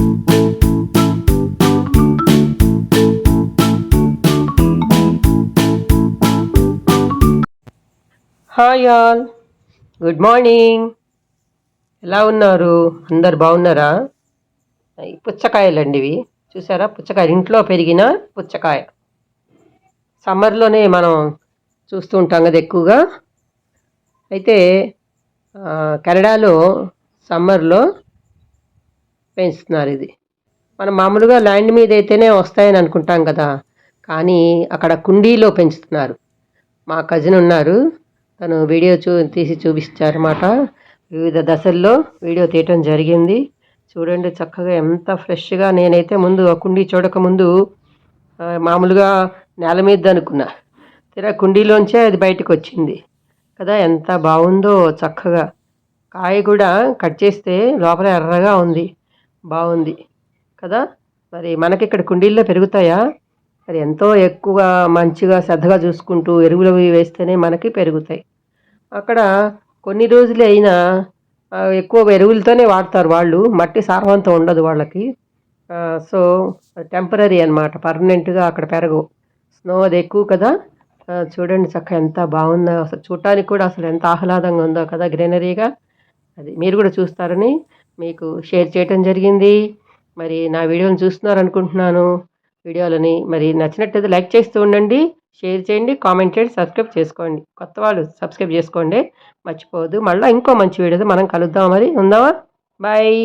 Hi all. Good morning ఎలా ఉన్నారు? అందరు బాగున్నారా? పుచ్చకాయలండి ఇవి చూసారా? పుచ్చకాయలు ఇంట్లో పెరిగిన పుచ్చకాయ. సమ్మర్లోనే మనం చూస్తూ ఉంటాం కదా ఎక్కువగా. అయితే కెనడాలో సమ్మర్లో పెంచుతున్నారు ఇది. మనం మామూలుగా ల్యాండ్ మీద అయితేనే వస్తాయని అనుకుంటాం కదా. కానీ అక్కడ కుండీలో పెంచుతున్నారు. మా కజిన్ ఉన్నారు. తను వీడియో చూ తీసి చూపించారన్నమాట వివిధ దశల్లో వీడియో తీయటం జరిగింది. చూడండి చక్కగా ఎంత ఫ్రెష్గా నేనైతే ముందు ఆ కుండీ చూడకముందు మామూలుగా నేల మీద అనుకున్నా. తీరా కుండీలోంచే అది బయటకు వచ్చింది కదా ఎంత బాగుందో చక్కగా. కాయ కూడా కట్ చేస్తే లోపల ఎర్రగా ఉంది. బాగుంది. కదా? మరి మనకి ఇక్కడ కుండీల్లో పెరుగుతాయా? మరి ఎంతో ఎక్కువ మంచిగా శ్రద్ధగా చూసుకుంటూ ఎరువులు వేస్తేనే మనకి పెరుగుతాయి. అక్కడ కొన్ని రోజులు అయినా ఎక్కువ ఎరువులతోనే వాడతారు వాళ్ళు. మట్టి సారవంతం ఉండదు వాళ్ళకి. సో టెంపరీ అనమాట పర్మనెంట్గా అక్కడ పెరగవు. స్నో అది ఎక్కువ కదా? చూడండి చక్క ఎంత బాగుందో. అసలు చూడటానికి కూడా అసలు ఎంత ఆహ్లాదంగా ఉందో కదా గ్రీనరీగా. అది మీరు కూడా చూస్తారని మీకు షేర్ చేయటం జరిగింది. మరి నా వీడియోని చూస్తున్నారు అనుకుంటున్నాను వీడియోలని మరి నచ్చినట్టయితే లైక్ చేస్తూ ఉండండి. షేర్ చేయండి కామెంట్ చేయండి సబ్స్క్రైబ్ చేసుకోండి. కొత్త వాళ్ళు సబ్స్క్రైబ్ చేసుకోండి. మర్చిపోవద్దు. మళ్ళీ ఇంకో మంచి వీడియోతో మనం కలుద్దాం మరి. ఉందామా? బాయ్.